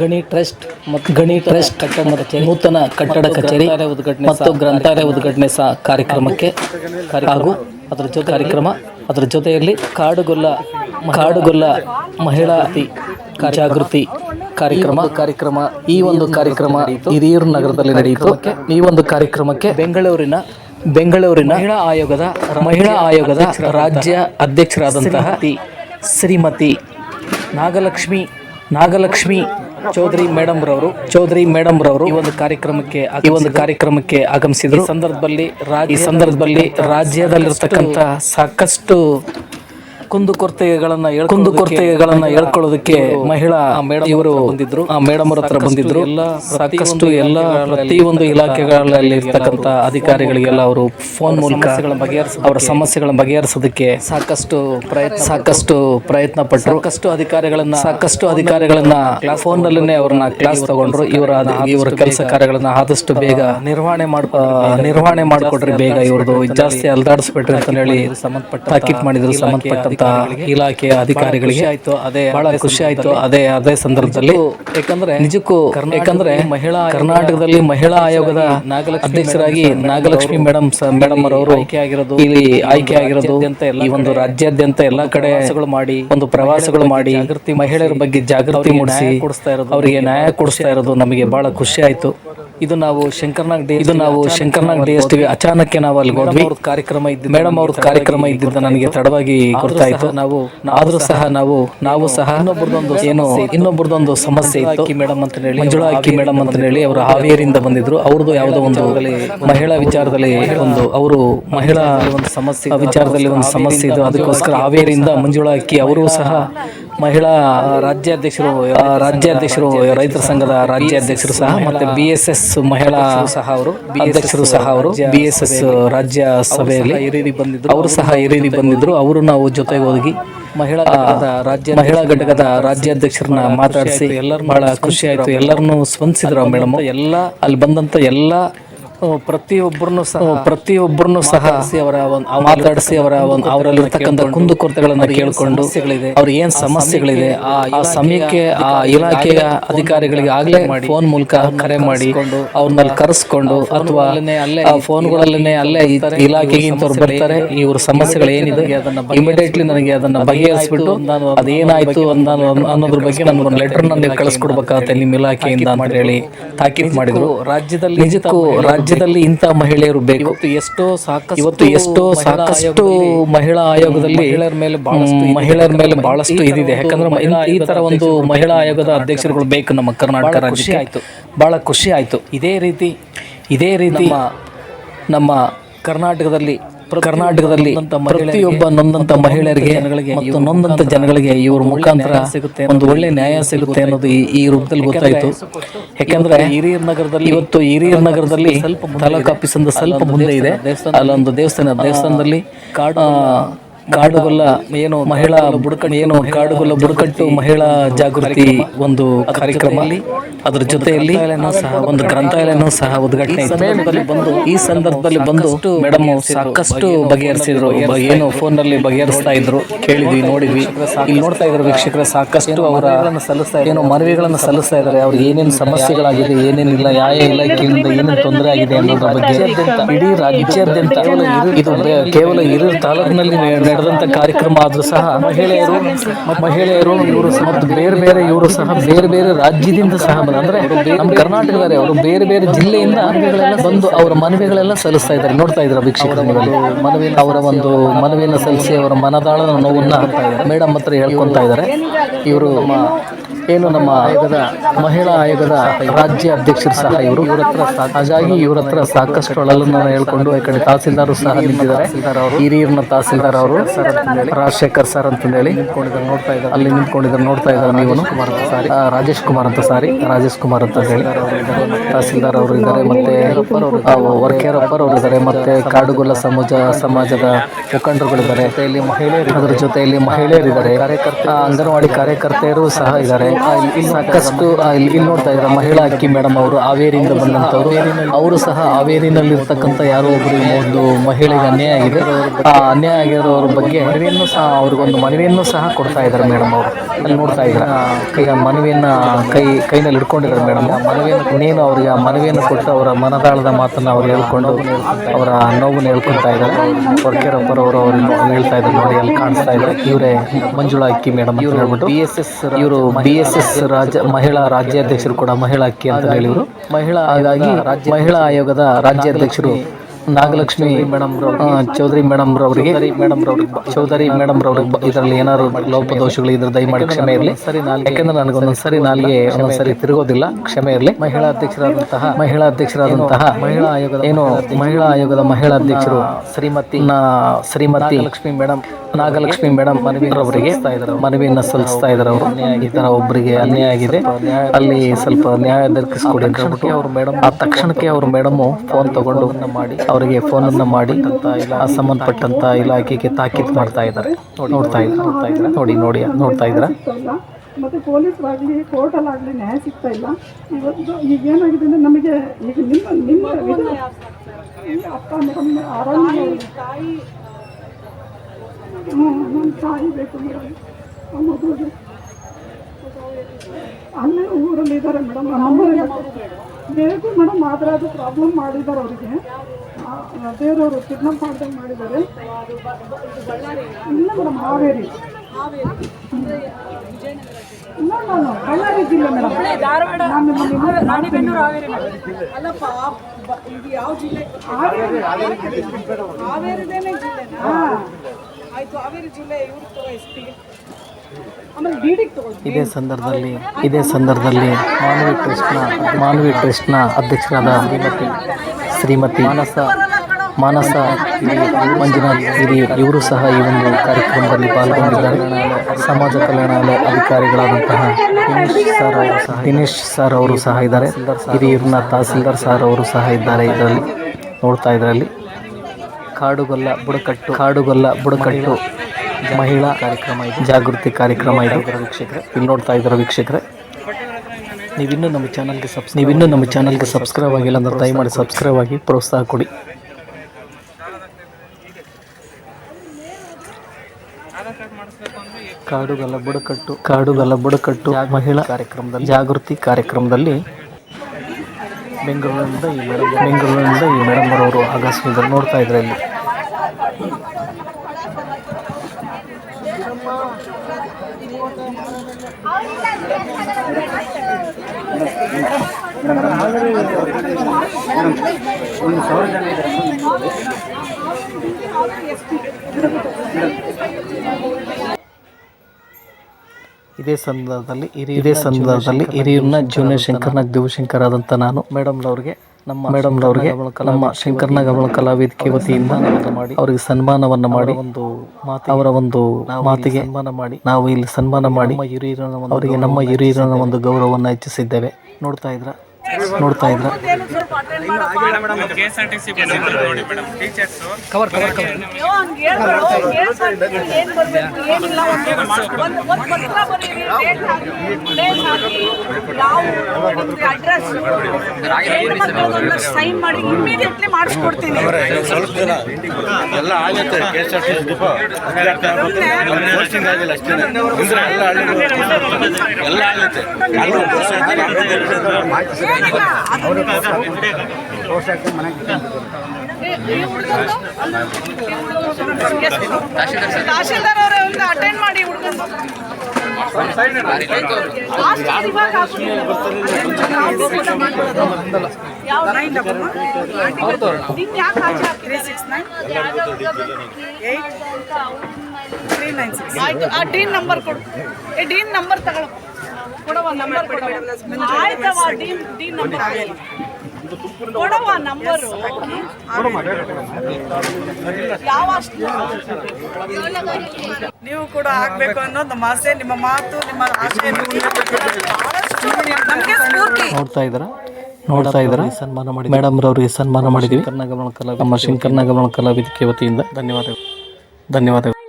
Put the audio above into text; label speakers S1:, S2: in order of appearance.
S1: ಗಣಿ ಟ್ರಸ್ಟ್ ಮತ್ತು ಗಣಿ ಟ್ರಸ್ಟ್ ಕಟ್ಟಡ ಕಚೇರಿ ನೂತನ ಕಟ್ಟಡ ಕಚೇರಿ ಉದ್ಘಾಟನೆ ಮತ್ತು ಗ್ರಂಥಾಲಯ ಉದ್ಘಾಟನೆ ಸಹ ಕಾರ್ಯಕ್ರಮಕ್ಕೆ ಹಾಗೂ ಅದರ ಜೊತೆ ಕಾರ್ಯಕ್ರಮ ಅದರ ಜೊತೆಯಲ್ಲಿ ಕಾಡುಗೊಲ್ಲ ಕಾಡುಗೊಲ್ಲ ಮಹಿಳಾ ಜಾಗೃತಿ ಕಾರ್ಯಕ್ರಮ. ಕಾರ್ಯಕ್ರಮ ಈ ಒಂದು ಕಾರ್ಯಕ್ರಮ ಹಿರಿಯೂರು ನಗರದಲ್ಲಿ ನಡೆಯಿತು. ಈ ಒಂದು ಕಾರ್ಯಕ್ರಮಕ್ಕೆ ಬೆಂಗಳೂರಿನ ಬೆಂಗಳೂರಿನ ಮಹಿಳಾ ಆಯೋಗದ ಮಹಿಳಾ ಆಯೋಗದ ರಾಜ್ಯ ಅಧ್ಯಕ್ಷರಾದಂತಹ ಶ್ರೀಮತಿ ನಾಗಲಕ್ಷ್ಮಿ ನಾಗಲಕ್ಷ್ಮಿ ಚೌಧರಿ ಮೇಡಮ್ ರವರು ಚೌಧರಿ ಮೇಡಮ್ ರವರು ಈ ಒಂದು ಕಾರ್ಯಕ್ರಮಕ್ಕೆ ಈ ಒಂದು ಕಾರ್ಯಕ್ರಮಕ್ಕೆ ಆಗಮಿಸಿದರು. ಸಂದರ್ಭದಲ್ಲಿ ಈ ಸಂದರ್ಭದಲ್ಲಿ ರಾಜ್ಯದಲ್ಲಿರ್ತಕ್ಕಂಥ ಸಾಕಷ್ಟು ಕುಂದುಕೊರತೆಗಳನ್ನ ಕುಂದುಕೊರತೆಗಳನ್ನ ಹೇಳ್ಕೊಳ್ಳೋದಕ್ಕೆ ಮಹಿಳಾ ಮೇಡಮ್ ಇವರು ಬಂದಿದ್ರು. ಆ ಮೇಡಮ್ ಅವ್ರ ಹತ್ರ ಬಂದಿದ್ರು. ಎಲ್ಲ ಸಾಕಷ್ಟು ಎಲ್ಲ ಪ್ರತಿಯೊಂದು ಇಲಾಖೆಗಳಲ್ಲಿ ಇರ್ತಕ್ಕಂತ ಅಧಿಕಾರಿಗಳಿಗೆಲ್ಲ ಅವರು ಫೋನ್ ಮೂಲಕ ಅವರ ಸಮಸ್ಯೆಗಳನ್ನ ಬಗೆಹರಿಸೋದಕ್ಕೆ ಸಾಕಷ್ಟು ಪ್ರಯತ್ನ ಸಾಕಷ್ಟು ಪ್ರಯತ್ನ ಪಟ್ಟರು. ಸಾಕಷ್ಟು ಅಧಿಕಾರಿಗಳನ್ನ ಸಾಕಷ್ಟು ಅಧಿಕಾರಿಗಳನ್ನ ಫೋನ್ ನಲ್ಲೇ ಅವ್ರನ್ನ ಕ್ಲಾಸ್ ತಗೊಂಡ್ರು. ಇವರ ಇವರ ಕೆಲಸ ಕಾರ್ಯಗಳನ್ನ ಆದಷ್ಟು ಬೇಗ ನಿರ್ವಹಣೆ ಮಾಡ ನಿರ್ವಹಣೆ ಮಾಡಿಕೊಡ್ರಿ ಬೇಗ ಇವ್ರದ್ದು ಜಾಸ್ತಿ ಅಲ್ದಾಡಿಸ್ಬಿಟ್ರಿ ಅಂತ ಹೇಳಿ ಸಂಬಂಧಪಟ್ಟ ತಾಕೀತ್ ಮಾಡಿದ್ರು ಸಂಬಂಧಪಟ್ಟಂತ ಇಲಾಖೆಯ ಅಧಿಕಾರಿಗಳಿಗೆ ಆಯ್ತು ಅದೇ ಬಹಳ ಖುಷಿ ಆಯ್ತು ಅದೇ ಅದೇ ಸಂದರ್ಭದಲ್ಲಿ. ಯಾಕಂದ್ರೆ ನಿಜಕ್ಕೂ ಯಾಕಂದ್ರೆ ಮಹಿಳಾ ಕರ್ನಾಟಕದಲ್ಲಿ ಮಹಿಳಾ ಆಯೋಗದ ಅಧ್ಯಕ್ಷರಾಗಿ ನಾಗಲಕ್ಷ್ಮಿ ಮೇಡಮ್ ಮೇಡಮ್ ಅವರು ಆಯ್ಕೆ ಆಗಿರೋದು ಇಲ್ಲಿ ಆಯ್ಕೆ ಆಗಿರೋದು ಈ ಒಂದು ರಾಜ್ಯಾದ್ಯಂತ ಎಲ್ಲಾ ಕಡೆ ಮಾಡಿ ಒಂದು ಪ್ರವಾಸಗಳು ಮಾಡಿ ಮಹಿಳೆಯರ ಬಗ್ಗೆ ಜಾಗೃತಿ ಮೂಡಿಸಿ ಕೊಡಿಸ್ತಾ ಇರೋದು. ಅವರಿಗೆ ನ್ಯಾಯ ಕೊಡಿಸ್ತಾ ಇರೋದು ನಮಗೆ ಬಹಳ ಖುಷಿ ಆಯ್ತು. ಇದು ನಾವು ಶಂಕರ್ನಾಗ್ ಡೇ ಇದು ನಾವು ಶಂಕರ್ನಾಗ್ ಡೇ ಅಷ್ಟಿಗೆ ಅಚಾನಕ್ಕೆ ನಾವು ಅಲ್ಲಿ ಹೋದ್ವಿ. ಕಾರ್ಯಕ್ರಮ ಇದ್ದ ಮೇಡಮ್ ಅವ್ರ ಕಾರ್ಯಕ್ರಮ ಇದ್ದಿದ್ದ ನನಗೆ ತಡವಾಗಿ ಗೊತ್ತಾಯ್ತು. ನಾವು ಆದ್ರೂ ಸಹ ನಾವು ನಾವು ಸಹ ಇನ್ನೊಬ್ಬರದೊಂದು ಏನು ಇನ್ನೊಬ್ಬರದೊಂದು ಸಮಸ್ಯೆ ಇತ್ತು. ಮೇಡಮ್ ಅಂತ ಹೇಳಿ ಮಂಜುಳಾ ಅಕ್ಕಿ ಮೇಡಮ್ ಅಂತ ಹೇಳಿ ಅವರು ಹಾವೇರಿಯಿಂದ ಬಂದಿದ್ರು. ಅವ್ರದ್ದು ಯಾವುದೋ ಒಂದು ಮಹಿಳಾ ವಿಚಾರದಲ್ಲಿ ಒಂದು ಅವರು ಮಹಿಳಾ ಒಂದು ಸಮಸ್ಯೆ ವಿಚಾರದಲ್ಲಿ ಒಂದು ಸಮಸ್ಯೆ ಇದು ಅದಕ್ಕೋಸ್ಕರ ಹಾವೇರಿಯಿಂದ ಮಂಜುಳಾ ಅಕ್ಕಿ ಅವರು ಸಹ ಮಹಿಳಾ ರಾಜ್ಯಾಧ್ಯಕ್ಷರು ರಾಜ್ಯಾಧ್ಯಕ್ಷರು ರೈತರ ಸಂಘದ ರಾಜ್ಯಾಧ್ಯಕ್ಷರು ಸಹ ಮತ್ತೆ ಬಿ ಎಸ್ ಎಸ್ ಮಹಿಳಾ ಸಹ ಅವರು ಅಧ್ಯಕ್ಷರು ಸಹ ಅವರು ಬಿ ಎಸ್ ಎಸ್ ರಾಜ್ಯ ಸಭೆಯಲ್ಲಿ ಹಿರಿಯರಿ ಬಂದಿದ್ರು ಅವರು ಸಹ ಹಿರಿಯರಿ ಬಂದಿದ್ರು. ಅವರು ನಾವು ಜೊತೆಗೆ ಹೋಗಿ ಮಹಿಳಾ ರಾಜ್ಯ ಮಹಿಳಾ ಘಟಕದ ರಾಜ್ಯಾಧ್ಯಕ್ಷರನ್ನ ಮಾತಾಡಿಸಿ ಎಲ್ಲರೂ ಬಹಳ ಖುಷಿ ಆಯ್ತು. ಎಲ್ಲರನ್ನೂ ಸ್ಪಂದಿಸಿದ್ರು ಮೇಡಮ್. ಎಲ್ಲ ಅಲ್ಲಿ ಬಂದಂತ ಎಲ್ಲ ಪ್ರತಿಯೊಬ್ಬರನ್ನು ಸಹ ಪ್ರತಿಯೊಬ್ಬರನ್ನು ಸಹ ಅವರ ಒಂದು ಮಾತಾಡಿಸಿ ಅವರ ಒಂದು ಅವರಲ್ಲಿರ್ತಕ್ಕಂಥ ಕುಂದುಕೊರತೆಗಳನ್ನ ಕೇಳಿಕೊಂಡು ಅವ್ರ ಏನ್ ಸಮಸ್ಯೆಗಳಿದೆ ಆ ಸಮಯಕ್ಕೆ ಆ ಇಲಾಖೆಯ ಅಧಿಕಾರಿಗಳಿಗೆ ಆಗ್ಲೇ ಫೋನ್ ಮೂಲಕ ಕರೆ ಮಾಡಿ ಅವ್ರನ್ನಲ್ಲಿ ಕರೆಸ್ಕೊಂಡು ಅಥವಾ ಆ ಫೋನ್ಗಳಲ್ಲೇ ಅಲ್ಲೇ ಇಲಾಖೆಗೆ ಇಂಥವ್ರು ಬರ್ತಾರೆ ಇವ್ರ ಸಮಸ್ಯೆಗಳು ಏನಿದೆ ಇಮಿಡಿಯೇಟ್ಲಿ ನನಗೆ ಅದನ್ನ ಬಗೆಹರಿಸ್ಬಿಟ್ಟು ಅದೇನಾಯ್ತು ಅಂತ ಅನ್ನೋದ್ರ ಬಗ್ಗೆ ನಾನು ಒಂದು ಲೆಟರ್ ನೀವು ಕಳಿಸ್ಕೊಡ್ಬೇಕಾಗತ್ತೆ ನಿಮ್ಮ ಇಲಾಖೆಯಿಂದ ಅಂತ ಹೇಳಿ ತಾಕೀತ್ ಮಾಡಿದ್ರು. ರಾಜ್ಯದಲ್ಲಿ ನಿಜಕ್ಕೂ ರಾಜ್ಯದಲ್ಲಿ ಇಂಥ ಮಹಿಳೆಯರು ಬೇಕು. ಎಷ್ಟೋ ಸಾಕಷ್ಟು ಇವತ್ತು ಎಷ್ಟೋ ಸಾಕಷ್ಟು ಮಹಿಳಾ ಆಯೋಗದಲ್ಲಿ ಮಹಿಳೆಯರ ಮೇಲೆ ಬಹಳಷ್ಟು ಮಹಿಳೆಯರ ಮೇಲೆ ಬಹಳಷ್ಟು ಇದಿದೆ. ಯಾಕಂದ್ರೆ ಈ ತರ ಒಂದು ಮಹಿಳಾ ಆಯೋಗದ ಅಧ್ಯಕ್ಷರುಗಳು ಬೇಕು ನಮ್ಮ ಕರ್ನಾಟಕ ರಾಜ್ಯಕ್ಕೆ. ಆಯ್ತು. ಬಹಳ ಖುಷಿ ಆಯ್ತು. ಇದೇ ರೀತಿ ಇದೇ ರೀತಿ ನಮ್ಮ ಕರ್ನಾಟಕದಲ್ಲಿ ಕರ್ನಾಟಕದಲ್ಲಿ ಪ್ರತಿಯೊಬ್ಬ ನೊಂದಂತ ಮಹಿಳೆಯರಿಗೆ ಮತ್ತು ನೊಂದಂತ ಜನಗಳಿಗೆ ಇವರ ಮುಖಾಂತರ ಒಂದು ಒಳ್ಳೆ ನ್ಯಾಯ ಸಿಗುತ್ತೆ ಅನ್ನೋದು ಈ ರೂಪದಲ್ಲಿ ಗೊತ್ತಾಯಿತು. ಯಾಕಂದ್ರೆ ಹಿರಿಯರ್ ನಗರದಲ್ಲಿ ಇವತ್ತು ಹಿರಿಯರ್ ನಗರದಲ್ಲಿ ತಾಲೂಕು ಆಫೀಸ್ ಅಂತ ಸ್ವಲ್ಪ ಮುಂದೆ ಇದೆ. ಅಲ್ಲೊಂದು ದೇವಸ್ಥಾನ ದೇವಸ್ಥಾನದಲ್ಲಿ ಕಾಡು ಕಾಡುಗೊಲ್ಲ ಏನು ಮಹಿಳಾ ಬುಡಕಟ್ಟು ಏನು ಕಾಡುಗೊಲ್ಲ ಬುಡಕಟ್ಟು ಮಹಿಳಾ ಜಾಗೃತಿ ಒಂದು ಕಾರ್ಯಕ್ರಮ ಅದರ ಜೊತೆಯಲ್ಲಿ ಸಹ ಒಂದು ಗ್ರಂಥಾಲಯನೂ ಸಹ ಉದ್ಘಾಟನೆ. ಬಂದು ಈ ಸಂದರ್ಭದಲ್ಲಿ ಬಂದು ಮೇಡಮ್ ಸಾಕಷ್ಟು ಬಗೆಹರಿಸಿದ್ರು ಏನು ಫೋನ್ನಲ್ಲಿ ಬಗೆಹರಿಸ್ತಾ ಇದ್ರು ಕೇಳಿದ್ವಿ ನೋಡಿದ್ವಿ ಇಲ್ಲಿ ನೋಡ್ತಾ ಇದ್ರು ವೀಕ್ಷಕರ ಸಾಕಷ್ಟು ಅವರ ಏನು ಮನವಿಗಳನ್ನು ಸಲ್ಲಿಸ್ತಾ ಇದ್ದಾರೆ ಅವ್ರು ಏನೇನು ಸಮಸ್ಯೆಗಳಾಗಿದೆ ಏನೇನಿಲ್ಲ ಯಾವ ಇಲಾಖೆಯಿಂದ ಏನೇನು ತೊಂದರೆ ಆಗಿದೆ ಅನ್ನೋದ್ರ ಬಗ್ಗೆ ಇಡೀ ರಾಜ್ಯಾದ್ಯಂತ ಇದು ಕೇವಲ ಇರು ತಾಲೂಕಿನಲ್ಲಿ ನೆ- ನಡೆದಂತ ಕಾರ್ಯಕ್ರಮ ಆದರೂ ಸಹ ಮಹಿಳೆಯರು ಮಹಿಳೆಯರು ಇವರು ಸಹ ಮತ್ತು ಬೇರೆ ಬೇರೆ ಇವರು ಸಹ ಬೇರೆ ಬೇರೆ ರಾಜ್ಯದಿಂದ ಸಹ ಬಂದ- ಅಂದ್ರೆ ನಮ್ಮ ಕರ್ನಾಟಕದವರೇ ಅವರು ಬೇರೆ ಬೇರೆ ಜಿಲ್ಲೆಯಿಂದ ಬಂದು ಅವರ ಮನವಿಗಳೆಲ್ಲ ಸಲ್ಲಿಸ್ತಾ ಇದ್ದಾರೆ. ನೋಡ್ತಾ ಇದ್ದಾರೆ ವೀಕ್ಷಕರು ಮನವಿ ಅವರ ಒಂದು ಮನವಿಯನ್ನು ಸಲ್ಲಿಸಿ ಅವರ ಮನದಾಳದ ನೋವನ್ನ ಮೇಡಮ್ ಹತ್ರ ಹೇಳ್ಕೊತಾ ಇದ್ದಾರೆ. ಇವರು ಏನು ನಮ್ಮ ಆಯೋಗದ ಮಹಿಳಾ ಆಯೋಗದ ರಾಜ್ಯ ಅಧ್ಯಕ್ಷರು ಸಹ ಇವರು. ಇವ್ರ ಹತ್ರ ಹಾಗಾಗಿ ಇವ್ರ ಹತ್ರ ಸಾಕಷ್ಟು ಅಳಲನ್ನು ಹೇಳ್ಕೊಂಡು ಈ ಕಡೆ ತಹಸೀಲ್ದಾರ್ ಸಹ ನಿಂತಿದ್ದಾರೆ. ಹಿರಿಯರ್ನ ತಹಸೀಲ್ದಾರ್ ಅವರು, ರಾಜಶೇಖರ್ ಸರ್ ಅಂತ ಹೇಳಿ ನೋಡ್ತಾ ಇದ್ದಾರೆ ಅಲ್ಲಿ ನಿಂತ್ಕೊಂಡಿದ್ದಾರೆ, ನೋಡ್ತಾ ಇದ್ದಾರೆ ನೀವು. ರಾಜೇಶ್ ಕುಮಾರ್ ಅಂತ ಸಾರಿ, ರಾಜೇಶ್ ಕುಮಾರ್ ಅಂತ ಹೇಳಿ ತಹಸೀಲ್ದಾರ್ ಅವರು ಇದ್ದಾರೆ. ಮತ್ತೆ ವರ್ಕರ್ ವರ್ಕೇರಪ್ಪರ್ ಅವರು ಇದ್ದಾರೆ. ಮತ್ತೆ ಕಾಡುಗೊಲ್ಲ ಸಮಾಜ, ಸಮಾಜದ ಮುಖಂಡರುಗಳಿದ್ದಾರೆ. ಮಹಿಳೆಯರು ಅದರ ಜೊತೆಯಲ್ಲಿ ಮಹಿಳೆಯರಿದ್ದಾರೆ. ಕಾರ್ಯಕರ್ತ ಅಂಗನವಾಡಿ ಕಾರ್ಯಕರ್ತೆಯರು ಸಹ ಇದ್ದಾರೆ. ಸಾಕಷ್ಟು ಇಲ್ಲಿ ನೋಡ್ತಾ ಇದ್ದಾರೆ ಮಹಿಳಾ ಅಕ್ಕಿ ಮೇಡಮ್ ಅವರು ಹಾವೇರಿಯಿಂದ ಬಂದಂಥವ್ರು. ಅವರು ಸಹ ಹಾವೇರಿನಲ್ಲಿ ಇರ್ತಕ್ಕಂತ ಯಾರೋ ಒಬ್ಬರು ಒಂದು ಮಹಿಳೆಗೆ ಅನ್ಯಾಯ ಆಗಿದೆ. ಆ ಅನ್ಯಾಯ ಆಗಿರೋರ ಬಗ್ಗೆ ಮನವಿಯನ್ನು ಸಹ ಅವ್ರಿಗೊಂದು ಮನವಿಯನ್ನು ಸಹ ಕೊಡ್ತಾ ಇದ್ದಾರೆ ಮೇಡಮ್ ಅವರು. ಅಲ್ಲಿ ನೋಡ್ತಾ ಇದ್ದಾರೆ? ಈಗ ಮನವಿಯನ್ನ ಕೈ ಕೈನಲ್ಲಿ ಇಟ್ಕೊಂಡಿದ್ದಾರೆ ಮೇಡಮ್ ಮನವಿಯನ್ನು ಇನ್ನೇನು ಅವರಿಗೆ ಆ ಮನವಿಯನ್ನು ಕೊಟ್ಟು ಅವರ ಮನದಾಳದ ಮಾತನ್ನ ಅವ್ರು ಹೇಳ್ಕೊಂಡು ಅವರ ನೋವನ್ನು ಹೇಳ್ಕೊಳ್ತಾ ಇದ್ದಾರೆ. ವರ್ಕೇರಪ್ಪರ್ ಅವರು ಅವ್ರು ಹೇಳ್ತಾ ಇದ್ದಾರೆ ನೋಡಿ ಅಲ್ಲಿ ಕಾಣಿಸ್ತಾ ಇದ್ದಾರೆ. ಇವರೇ ಮಂಜುಳಾ ಅಕ್ಕಿ ಮೇಡಮ್ ಇವ್ರು ಹೇಳ್ಬಿಟ್ಟು ಬಿ ಎಸ್ ಎಸ್ ಇವರು ಬಿ ಎಸ್ ಎಸ್ ರಾಜ್ಯ ಮಹಿಳಾ ರಾಜ್ಯಾಧ್ಯಕ್ಷರು ಕೂಡ ಮಹಿಳಾ ಅಕ್ಕಿ ಅಂತ ಹೇಳಿದ್ರು. ಮಹಿಳಾ ಹಾಗಾಗಿ ಮಹಿಳಾ ಆಯೋಗದ ರಾಜ್ಯಾಧ್ಯಕ್ಷರು ನಾಗಲಕ್ಷ್ಮಿ ಮೇಡಮ್ ಚೌಧರಿ ಮೇಡಮ್ ಅವರಿಗೆ ಮೇಡಮ್ ರವ್ರಿಗೆ ಚೌಧರಿ ಮೇಡಮ್ ರವ್ರಿಗೆ ಇದರಲ್ಲಿ ಏನಾದ್ರು ಲೋಪದೋಷಗಳು ಇದ್ರೆ ದಯಮಾಡಿ ಕ್ಷಮೆ ಇರಲಿ. ಸರಿ ನಾಲ್ಕು ಯಾಕಂದ್ರೆ ನನಗೆ ಒಂದೊಂದು ಸರಿ ನಾಲ್ಗೆ ಒಂದೊಂದು ಸರಿ ತಿರುಗೋದಿಲ್ಲ ಕ್ಷಮೆ ಇರಲಿ. ಮಹಿಳಾ ಅಧ್ಯಕ್ಷರಾದಂತಹ ಮಹಿಳಾ ಅಧ್ಯಕ್ಷರಾದಂತಹ ಮಹಿಳಾ ಆಯೋಗದ ಏನು ಮಹಿಳಾ ಆಯೋಗದ ಮಹಿಳಾ ಅಧ್ಯಕ್ಷರು ಶ್ರೀಮತಿ ಶ್ರೀಮತಿ ಲಕ್ಷ್ಮಿ ಮೇಡಮ್ ನಾಗಲಕ್ಷ್ಮಿ ಮೇಡಮ್ ಮನವಿಯವರಿಗೆ ಮನವಿಯನ್ನ ಸಲ್ಲಿಸ್ತಾ ಇದ್ದಾರೆ ಅವರು. ಈ ತರ ಒಬ್ಬರಿಗೆ ಅನ್ಯಾಯ ಆಗಿದೆ. ಅಲ್ಲಿ ಸ್ವಲ್ಪ ನ್ಯಾಯ ದೊರಕಿಸ್ಕೊಡಿ ಅವರು ಮೇಡಮ್ ಆ ತಕ್ಷಣಕ್ಕೆ ಅವರು ಮೇಡಮ್ ಫೋನ್ ತಗೊಂಡು ಮಾಡಿ. ಅವರಿಗೆ ಫೋನ್ ಅನ್ನ ಮಾಡಿ ಆ ಸಂಬಂಧಪಟ್ಟಂತ ಇಲಾಖೆಗೆ ತಾಕೀತು ಮಾಡ್ತಾ ಇದ್ದಾರೆ. ನೋಡ್ತಾ ಇದ್ದಾರೆ. ನೋಡ್ತಾ ಇದ್ದಾರೆ. ನೋಡಿ ನೋಡಿ, ನೋಡ್ತಾ ಇದ್ದಾರೆ.
S2: ಮತ್ತೆ ಇಲ್ಲ ಪೊಲೀಸರಾಗಲಿ ಕೋರ್ಟಲ್ಲಾಗಲಿ ನ್ಯಾಯ ಸಿಗ್ತಾ ಇಲ್ಲ. ಇವತ್ತು ಈಗ ಏನಾಗಿದೆ ಅಂದರೆ ನಮಗೆ ಈಗ ನಿಮ್ಮ ನಿಮ್ಮ ಅಪ್ಪ ಮೇಡಮ್ ಆರಾಮ ನನ್ನ ತಾಯಿ ಬೇಕು ಮೇಡಮ್. ಅಲ್ಲೇ ಊರಲ್ಲಿ ಇದ್ದಾರೆ ಮೇಡಮ್ ಬೇಕು ಮೇಡಮ್, ಆದರೆ ಅದು ಪ್ರಾಬ್ಲಮ್ ಮಾಡಿದ್ದಾರೆ ಅವರಿಗೆ. ಬೇರೆಯವರು ಕಿಡ್ನಾಪ್ ಮಾಡ್ದಂಗೆ ಮಾಡಿದ್ದಾರೆ. ಇಲ್ಲ ಮೇಡಮ್ ಹಾವೇರಿ. ಇಲ್ಲ ನಾನು ಬಳ್ಳಾರಿ ಜಿಲ್ಲೆ ಮೇಡಮ್. ನಾನು ನಿಮ್ಮಲ್ಲಿ
S3: ರಾಣಿಬೆನ್ನೂರು ಹಾವೇರಿ ಮೇಡಮ್. ಅಲ್ಲಪ್ಪ ಇದು ಯಾವ ಜಿಲ್ಲೆ? ಹಾವೇರಿದೇನೆ ಜಿಲ್ಲೆನಾ? ಆಯ್ತು ಹಾವೇರಿ ಜಿಲ್ಲೆ ಇವ್ರಿಗೆ ತಗೋ ಎಸ್ಪಿ. ಆಮೇಲೆ ಡಿಡಿಗೆ ತಗೊಂಡು
S1: ಇದೇ ಸಂದರ್ಭದಲ್ಲಿ ಇದೇ ಸಂದರ್ಭದಲ್ಲಿ ಮಾನವಿ ಕೃಷ್ಣ ಮಾನವಿ ಕೃಷ್ಣ ಅಧ್ಯಕ್ಷರಾದ ಶ್ರೀಮತಿ ಶ್ರೀಮತಿ ಮಾನಸ. ಮಾನಸ ಮಂಜುನಾಥ್ ಹಿರಿ ಇವರು ಸಹ ಈ ಒಂದು ಕಾರ್ಯಕ್ರಮದಲ್ಲಿ ಪಾಲ್ಗೊಂಡಿದ್ದಾರೆ. ಸಮಾಜ ಕಲ್ಯಾಣಾಲಯ ಅಧಿಕಾರಿಗಳಾದಂತಹ ದಿನೇಶ್ ಸರ್ ಅವರು ಸಹ ದಿನೇಶ್ ಸರ್ ಅವರು ಸಹ ಇದ್ದಾರೆ. ಹಿರಿಯೂರಿನ ತಹಸೀಲ್ದಾರ್ ಸರ್ ಅವರು ಸಹ ಇದ್ದಾರೆ ಇದರಲ್ಲಿ. ನೋಡ್ತಾ ಇದರಲ್ಲಿ. ಕಾಡುಗೊಲ್ಲ ಬುಡಕಟ್ಟು ಕಾಡುಗೊಲ್ಲ ಬುಡಕಟ್ಟು ಮಹಿಳಾ ಕಾರ್ಯಕ್ರಮ ಇದು. ಜಾಗೃತಿ ಕಾರ್ಯಕ್ರಮ ಇದೆ. ವೀಕ್ಷಕರೇ. ಇಲ್ಲಿ ನೋಡ್ತಾ ಇದ್ದಾರೆ ವೀಕ್ಷಕರೇ. ನೀವಿನ್ನೂ ನಮ್ಮ ಚಾನಲ್ಗೆ ಸಬ್ಸ್ ನೀವಿನ್ನೂ ನಮ್ಮ ಚಾನಲ್ಗೆ ಸಬ್ಸ್ಕ್ರೈಬ್ ಆಗಿಲ್ಲ ಅಂದ್ರೆ ದಯಮಾಡಿ ಸಬ್ಸ್ಕ್ರೈಬ್ ಆಗಿ ಪ್ರೋತ್ಸಾಹ ಕೊಡಿ. ಕಾಡುಗಲ್ಲ ಬುಡಕಟ್ಟು ಕಾಡುಗಲ್ಲ ಬುಡಕಟ್ಟು, ಮಹಿಳಾ ಕಾರ್ಯಕ್ರಮದಲ್ಲಿ, ಜಾಗೃತಿ ಕಾರ್ಯಕ್ರಮದಲ್ಲಿ ಬೆಂಗಳೂರಿನಿಂದ ಈ ಮೇಡಮ್ ಬೆಂಗಳೂರಿನಿಂದ ಈ ಮೇಡಮ್ ಅವರು ಆಗಸ್ಟ್ ನೋಡ್ತಾ ಇದೇ ಸಂದರ್ಭದಲ್ಲಿ ಇದೇ ಸಂದರ್ಭದಲ್ಲಿ ಹಿರಿಯೂರಿನ ಜೂನಿಯರ್ ಶಂಕರ್ನಾಗ್ ದೇವಶಂಕರ್ ಆದಂಥ ನಾನು. ಮೇಡಮ್ನವ್ರಿಗೆ ನಮ್ಮ ಮೇಡಮ್ನವ್ರಿಗೆ ನಮ್ಮ ಶಂಕರ್ನಾಗ್ ಅವಳ ಕಲಾವೇದಿಕೆ ವತಿಯಿಂದ ಮಾಡಿ ಅವರಿಗೆ ಸನ್ಮಾನವನ್ನು ಮಾಡಿ ಒಂದು ಅವರ ಒಂದು ಮಾತಿಗೆ ಸನ್ಮಾನ ಮಾಡಿ ನಾವು ಇಲ್ಲಿ ಸನ್ಮಾನ ಮಾಡಿ ಅವರಿಗೆ ನಮ್ಮ ಹಿರಿಯರನ್ನ ಒಂದು ಗೌರವವನ್ನು ಹೆಚ್ಚಿಸಿದ್ದೇವೆ. ನೋಡ್ತಾ ಇದ್ರ? ನೋಡ್ತಾ ಇದ್ರ.
S3: ಕವರ್ ಸ್ವಲ್ಪ ಕವರ್ ಕವರ್ sign ಮಾಡಿ ಇಮಿಡಿಯೇಟ್ಲಿ ಮಾಡಿಸ್ಕೊಡ್ತೀನಿ
S4: ಎಲ್ಲ ಆಗುತ್ತೆ K S R T C posting ಆಗಿಲ್ಲ ಅಷ್ಟೇ ಎಲ್ಲ ಆಗುತ್ತೆ ಎಲ್ಲ ಆಗುತ್ತೆ
S3: ತಹಶೀಲ್ದಾರ್ ಅವರೇ ಒಂದು ಅಟೆಂಡ್ ಮಾಡಿ ಹುಡುಗಂದು. ಆ ಡೀನ್ ನಂಬರ್ ಕೊಡು. ಡೀನ್ ನಂಬರ್ ತಗೊಳ ಕೊಡವ ನಂಬರ್ ಕೊಡವ. ಆಯ್ತವ ಡೀನ್ ಡೀನ್ ನಂಬರ್ ಕೊಡವ ನಂಬರು ಯಾವ
S5: ನೀವು ಕೂಡ ಆಗ್ಬೇಕು ಅನ್ನೋದು ನಮ್ಮ ಆಸೆ ನಿಮ್ಮ ಮಾತು ನಿಮ್ಮ ಆಸೆ. ನಮಗೆ ಸ್ಫೂರ್ತಿ.
S1: ನೋಡ್ತಾ ಇದ್ದೀರಾ? ನೋಡ್ತಾ ಇದ್ದಾರೆ? ಸನ್ಮಾನ ಮಾಡಿ ಮೇಡಮ್ ರವರಿಗೆ ಸನ್ಮಾನ ಮಾಡಿದ್ದೀವಿ. ನಮ್ಮ ಶಂಕರ್ನ ಗಮನ ಕಲಾವಿದಕ್ಕೆ ವತಿಯಿಂದ. ಧನ್ಯವಾದಗಳು. ಧನ್ಯವಾದಗಳು.